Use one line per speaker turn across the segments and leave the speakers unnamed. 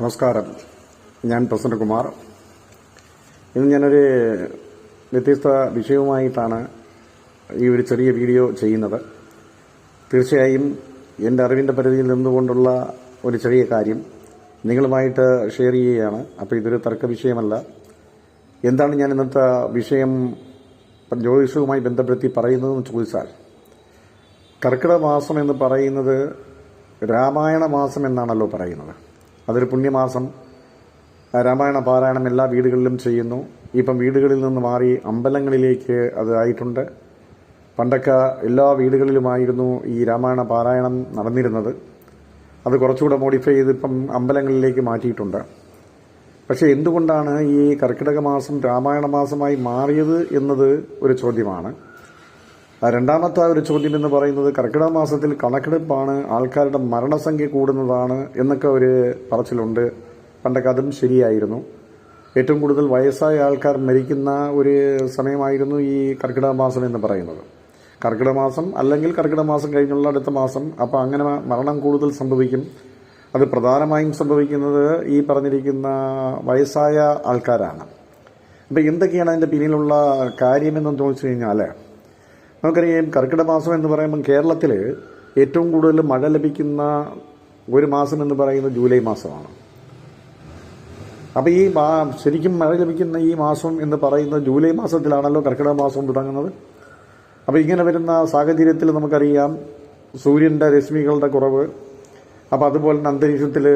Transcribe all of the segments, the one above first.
നമസ്കാരം. ഞാൻ പ്രസന്നകുമാർ ഇന്ന് ഞാനൊരു വ്യത്യസ്ത വിഷയവുമായിട്ടാണ് ഈ ഒരു ചെറിയ വീഡിയോ ചെയ്യുന്നത്. തീർച്ചയായും എന്റെ അറിവിന്റെ പരിധിയിൽ നിന്നുകൊണ്ടുള്ള ഒരു ചെറിയ കാര്യം നിങ്ങളുമായിട്ട് ഷെയർ ചെയ്യുകയാണ്. അപ്പോൾ ഇതൊരു തർക്ക വിഷയമല്ല. എന്താണ് ഞാൻ ഇന്നത്തെ വിഷയം ജ്യോതിഷവുമായി ബന്ധപ്പെടുത്തി പറയുന്നതെന്ന് ചോദിച്ചാൽ കർക്കിടക മാസം എന്ന് പറയുന്നത് രാമായണ മാസം എന്നാണല്ലോ പറയുന്നത്. അതൊരു പുണ്യമാസം. രാമായണ പാരായണം എല്ലാ വീടുകളിലും ചെയ്യുന്നു. ഇപ്പം വീടുകളിൽ നിന്ന് മാറി അമ്പലങ്ങളിലേക്ക് അത് ആയിട്ടുണ്ട്. പണ്ടൊക്കെ എല്ലാ വീടുകളിലുമായിരുന്നു ഈ രാമായണ പാരായണം നടന്നിരുന്നത്. അത് കുറച്ചുകൂടെ മോഡിഫൈ ചെയ്ത് ഇപ്പം അമ്പലങ്ങളിലേക്ക് മാറ്റിയിട്ടുണ്ട്. പക്ഷേ എന്തുകൊണ്ടാണ് ഈ കർക്കിടക മാസം രാമായണ മാസമായി മാറിയത് എന്നത് ഒരു ചോദ്യമാണ്. രണ്ടാമത്തെ ഒരു ചോദ്യം എന്ന് പറയുന്നത് കർക്കിടക മാസത്തിൽ കണക്കെടുപ്പാണ് ആൾക്കാരുടെ മരണസംഖ്യ കൂടുന്നതാണ് എന്നൊക്കെ ഒരു പറച്ചിലുണ്ട്. പണ്ടൊക്കെ അതും ശരിയായിരുന്നു. ഏറ്റവും കൂടുതൽ വയസ്സായ ആൾക്കാർ മരിക്കുന്ന ഒരു സമയമായിരുന്നു ഈ കർക്കിടക മാസം എന്ന് പറയുന്നത്. കർക്കിടക മാസം അല്ലെങ്കിൽ കർക്കിടക മാസം കഴിഞ്ഞുള്ള അടുത്ത മാസം അപ്പോൾ അങ്ങനെ മരണം കൂടുതൽ സംഭവിക്കും. അത് പ്രധാനമായും സംഭവിക്കുന്നത് ഈ പറഞ്ഞിരിക്കുന്ന വയസ്സായ ആൾക്കാരാണ്. അപ്പോൾ എന്തൊക്കെയാണ് അതിന്റെ പിന്നിലുള്ള കാര്യമെന്ന് ചോദിച്ചു കഴിഞ്ഞാൽ നമുക്കറിയാം കർക്കിടക മാസം എന്ന് പറയുമ്പോൾ കേരളത്തിൽ ഏറ്റവും കൂടുതൽ മഴ ലഭിക്കുന്ന ഒരു മാസം എന്ന് പറയുന്നത് ജൂലൈ മാസമാണ്. അപ്പോൾ ഈ ശരിക്കും മഴ ലഭിക്കുന്ന ഈ മാസം എന്ന് പറയുന്നത് ജൂലൈ മാസത്തിലാണല്ലോ കർക്കിടക മാസം തുടങ്ങുന്നത്. അപ്പോൾ ഇങ്ങനെ വരുന്ന സാഹചര്യത്തിൽ നമുക്കറിയാം സൂര്യന്റെ രശ്മികളുടെ കുറവ്. അപ്പോൾ അതുപോലെ തന്നെ അന്തരീക്ഷത്തിൽ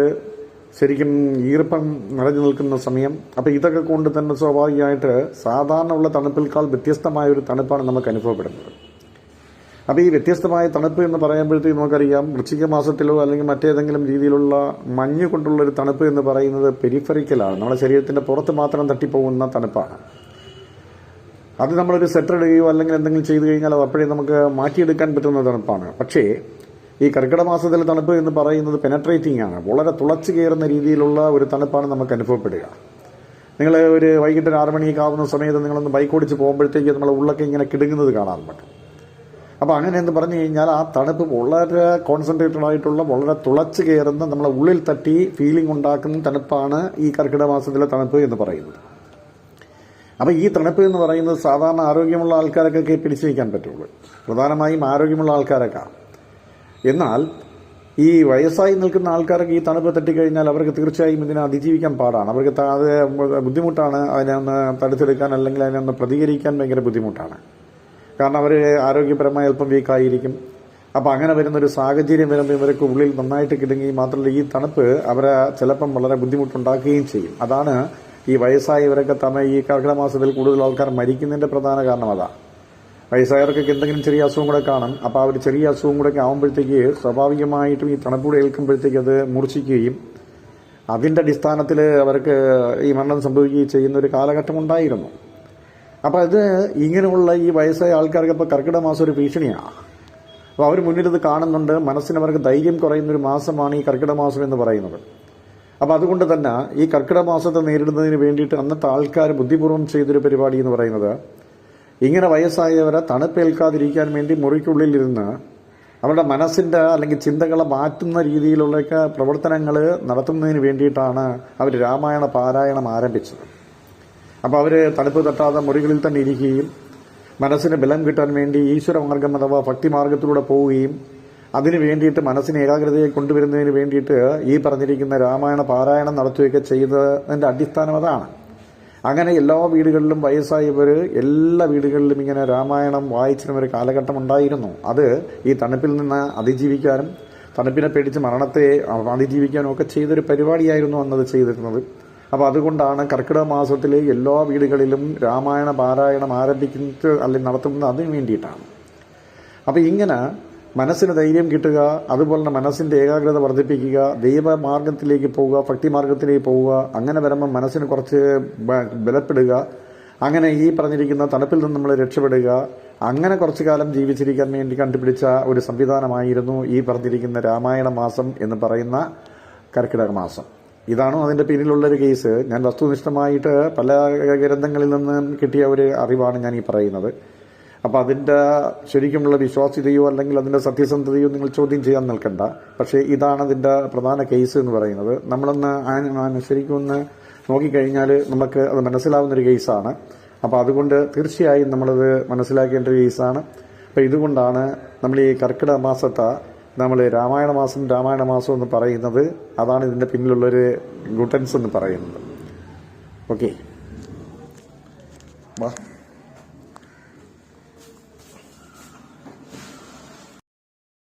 ശരിക്കും ഈർപ്പം നിറഞ്ഞു നിൽക്കുന്ന സമയം. അപ്പോൾ ഇതൊക്കെ കൊണ്ട് തന്നെ സ്വാഭാവികമായിട്ട് സാധാരണ ഉള്ള തണുപ്പിൽക്കാൾ വ്യത്യസ്തമായ ഒരു തണുപ്പാണ് നമുക്ക് അനുഭവപ്പെടുന്നത്. അപ്പോൾ ഈ വ്യത്യസ്തമായ തണുപ്പ് എന്ന് പറയുമ്പോഴത്തേക്ക് നമുക്കറിയാം വൃശ്ചിക മാസത്തിലോ അല്ലെങ്കിൽ മറ്റേതെങ്കിലും രീതിയിലുള്ള മഞ്ഞ് കൊണ്ടുള്ള ഒരു തണുപ്പ് എന്ന് പറയുന്നത് പെരിഫറിക്കലാണ്. നമ്മുടെ ശരീരത്തിന്റെ പുറത്ത് മാത്രം തട്ടിപ്പോകുന്ന തണുപ്പാണ്. അത് നമ്മളൊരു സെറ്റർ ഇടുകയോ അല്ലെങ്കിൽ എന്തെങ്കിലും ചെയ്തു കഴിഞ്ഞാൽ അത് അപ്പോഴേ നമുക്ക് മാറ്റിയെടുക്കാൻ പറ്റുന്ന തണുപ്പാണ്. പക്ഷേ ഈ കർക്കിടക മാസത്തിൽ തണുപ്പ് എന്ന് പറയുന്നത് പെനട്രേറ്റിംഗ് ആണ്. വളരെ തുളച്ചു കയറുന്ന രീതിയിലുള്ള ഒരു തണുപ്പാണ് നമുക്ക് അനുഭവപ്പെടുക. നിങ്ങൾ ഒരു വൈകിട്ട് ഒരു ആറ് മണിയൊക്കെ ആവുന്ന സമയത്ത് നിങ്ങളൊന്ന് ബൈക്ക് ഓടിച്ച് പോകുമ്പോഴത്തേക്ക് നമ്മളെ ഉള്ളൊക്കെ ഇങ്ങനെ കിടുങ്ങുന്നത് കാണാൻ പറ്റും. അപ്പോൾ അങ്ങനെ എന്ന് പറഞ്ഞു കഴിഞ്ഞാൽ ആ തണുപ്പ് വളരെ കോൺസെൻട്രേറ്റഡ് ആയിട്ടുള്ള വളരെ തുളച്ചു കയറുന്ന നമ്മളെ ഉള്ളിൽ തട്ടി ഫീലിംഗ് ഉണ്ടാക്കുന്ന തണുപ്പാണ് ഈ കർക്കിടക മാസത്തിലെ തണുപ്പ് എന്ന് പറയുന്നത്. അപ്പോൾ ഈ തണുപ്പ് എന്ന് പറയുന്നത് സാധാരണ ആരോഗ്യമുള്ള ആൾക്കാരൊക്കെ പിടിച്ചു നിൽക്കാൻ പറ്റുള്ളൂ. പ്രധാനമായും ആരോഗ്യമുള്ള ആൾക്കാരൊക്കെ എന്നാൽ ഈ വയസ്സായി നിൽക്കുന്ന ആൾക്കാർക്ക് ഈ തണുപ്പ് തട്ടിക്കഴിഞ്ഞാൽ അവർക്ക് തീർച്ചയായും ഇതിനെ അതിജീവിക്കാൻ പാടാണ്. അവർക്ക് അത് ബുദ്ധിമുട്ടാണ്. അതിനെ ഒന്ന് തടുത്തെടുക്കാൻ അല്ലെങ്കിൽ അതിനെ ഒന്ന് പ്രതികരിക്കാൻ ഭയങ്കര ബുദ്ധിമുട്ടാണ്. കാരണം അവർ ആരോഗ്യപരമായി അല്പം വീക്കായിരിക്കും അപ്പോൾ അങ്ങനെ വരുന്നൊരു സാഹചര്യം വരുമ്പോൾ ഇവർക്ക് ഉള്ളിൽ നന്നായിട്ട് കിടങ്ങി മാത്രമല്ല ഈ തണുപ്പ് അവരെ ചിലപ്പം വളരെ ബുദ്ധിമുട്ടുണ്ടാക്കുകയും ചെയ്യും. അതാണ് ഈ വയസ്സായവരൊക്കെ തന്നെ ഈ കർക്കിടക മാസത്തിൽ കൂടുതൽ ആൾക്കാർ മരിക്കുന്നതിന്റെ പ്രധാന കാരണം അതാണ് വയസ്സായവർക്കൊക്കെ എന്തെങ്കിലും ചെറിയ അസുഖം കൂടെ കാണും. അപ്പോൾ ഒരു ചെറിയ അസുഖം കൂടെ ആകുമ്പോഴത്തേക്ക് സ്വാഭാവികമായിട്ടും ഈ തണുപ്പൂടെ ഏൽക്കുമ്പോഴത്തേക്ക് അത് മൂർച്ഛിക്കുകയും അതിന്റെ അടിസ്ഥാനത്തിൽ അവർക്ക് ഈ മരണം സംഭവിക്കുകയും ചെയ്യുന്ന ഒരു കാലഘട്ടം ഉണ്ടായിരുന്നു. അപ്പോൾ ഇത് ഇങ്ങനെയുള്ള ഈ വയസ്സായ ആൾക്കാർക്ക് ഇപ്പോൾ കർക്കിടക മാസം ഒരു ഭീഷണിയാണ് അപ്പോൾ അവർ മുന്നിൽ ഇത് കാണുന്നുണ്ട്. മനസ്സിന് അവർക്ക് ധൈര്യം കുറയുന്ന ഒരു മാസമാണ് ഈ കർക്കിടക മാസം എന്ന് പറയുന്നത്. അപ്പോൾ അതുകൊണ്ട് തന്നെ ഈ കർക്കിടക മാസത്തെ നേരിടുന്നതിന് വേണ്ടിയിട്ട് അന്നത്തെ ആൾക്കാർ ബുദ്ധിപൂർവം ചെയ്തൊരു പരിപാടി എന്ന് പറയുന്നത് ഇങ്ങനെ വയസ്സായവരെ തണുപ്പേൽക്കാതിരിക്കാൻ വേണ്ടി മുറിക്കുള്ളിലിരുന്ന് അവരുടെ മനസ്സിന്റെ അല്ലെങ്കിൽ ചിന്തകളെ മാറ്റുന്ന രീതിയിലുള്ളൊക്കെ പ്രവർത്തനങ്ങൾ നടത്തുന്നതിന് വേണ്ടിയിട്ടാണ് അവർ രാമായണ പാരായണം ആരംഭിച്ചത്. അപ്പോൾ അവർ തണുപ്പ് തട്ടാതെ മുറികളിൽ തന്നെ ഇരിക്കുകയും മനസ്സിന് ബലം കിട്ടാൻ വേണ്ടി ഈശ്വരമാർഗം അഥവാ ഭക്തിമാർഗത്തിലൂടെ പോവുകയും അതിനു വേണ്ടിയിട്ട് മനസ്സിന് ഏകാഗ്രതയെ കൊണ്ടുവരുന്നതിന് വേണ്ടിയിട്ട് ഈ പറഞ്ഞിരിക്കുന്ന രാമായണ പാരായണം നടത്തുകയൊക്കെ ചെയ്തതിന്റെ അടിസ്ഥാനം അതാണ്. അങ്ങനെ എല്ലാ വീടുകളിലും വയസ്സായവർ എല്ലാ വീടുകളിലും ഇങ്ങനെ രാമായണം വായിച്ചിരുന്ന ഒരു കാലഘട്ടം ഉണ്ടായിരുന്നു. അത് ഈ തണുപ്പിൽ നിന്ന് അതിജീവിക്കാനും തണുപ്പിനെ പേടിച്ച് മരണത്തെ അതിജീവിക്കാനും ഒക്കെ ചെയ്തൊരു പരിപാടിയായിരുന്നു അന്നത് ചെയ്തിരുന്നത്. അപ്പോൾ അതുകൊണ്ടാണ് കർക്കിടക മാസത്തിലെ എല്ലാ വീടുകളിലും രാമായണ പാരായണം ആരംഭിക്കുന്നത് അല്ലെങ്കിൽ നടത്തുന്നത് അതിന് വേണ്ടിയിട്ടാണ്. അപ്പോൾ ഇങ്ങനെ മനസ്സിന് ധൈര്യം കിട്ടുക അതുപോലെ തന്നെ മനസ്സിന്റെ ഏകാഗ്രത വർദ്ധിപ്പിക്കുക ദൈവമാർഗത്തിലേക്ക് പോവുക ഭക്തി മാർഗത്തിലേക്ക് പോവുക അങ്ങനെ വരുമ്പോൾ മനസ്സിന് കുറച്ച് ബലപ്പെടുക. അങ്ങനെ ഈ പറഞ്ഞിരിക്കുന്ന തണുപ്പിൽ നിന്ന് നമ്മൾ രക്ഷപ്പെടുക. അങ്ങനെ കുറച്ചു കാലം ജീവിച്ചിരിക്കാൻ വേണ്ടി കണ്ടുപിടിച്ച ഒരു സംവിധാനമായിരുന്നു ഈ പറഞ്ഞിരിക്കുന്ന രാമായണ മാസം എന്ന് പറയുന്ന കർക്കിടക മാസം. ഇതാണോ അതിന്റെ പിന്നിലുള്ളൊരു കേസ്. ഞാൻ വസ്തുനിഷ്ഠമായിട്ട് പല ഗ്രന്ഥങ്ങളിൽ നിന്നും കിട്ടിയ ഒരു അറിവാണ് ഞാൻ ഈ പറയുന്നത്. അപ്പോൾ അതിന്റെ ശരിക്കുമുള്ള വിശ്വാസ്യതയോ അല്ലെങ്കിൽ അതിന്റെ സത്യസന്ധതയോ നിങ്ങൾ ചോദ്യം ചെയ്യാൻ നിൽക്കണ്ട. പക്ഷേ ഇതാണ് അതിന്റെ പ്രധാന കേസ് എന്ന് പറയുന്നത്. നമ്മളൊന്ന് ശരിക്കും ഒന്ന് നോക്കിക്കഴിഞ്ഞാൽ നമുക്ക് അത് മനസ്സിലാവുന്ന ഒരു കേസാണ് അപ്പോൾ അതുകൊണ്ട് തീർച്ചയായും നമ്മളത് മനസ്സിലാക്കേണ്ട ഒരു കേസാണ് അപ്പോൾ ഇതുകൊണ്ടാണ് നമ്മൾ ഈ കർക്കിടക മാസത്തെ നമ്മൾ രാമായണ മാസം രാമായണ മാസം എന്ന് പറയുന്നത് അതാണ് ഇതിന്റെ പിന്നിലുള്ളൊരു ഗുട്ടൻസ് എന്ന് പറയുന്നത്. ഓക്കെ വാ.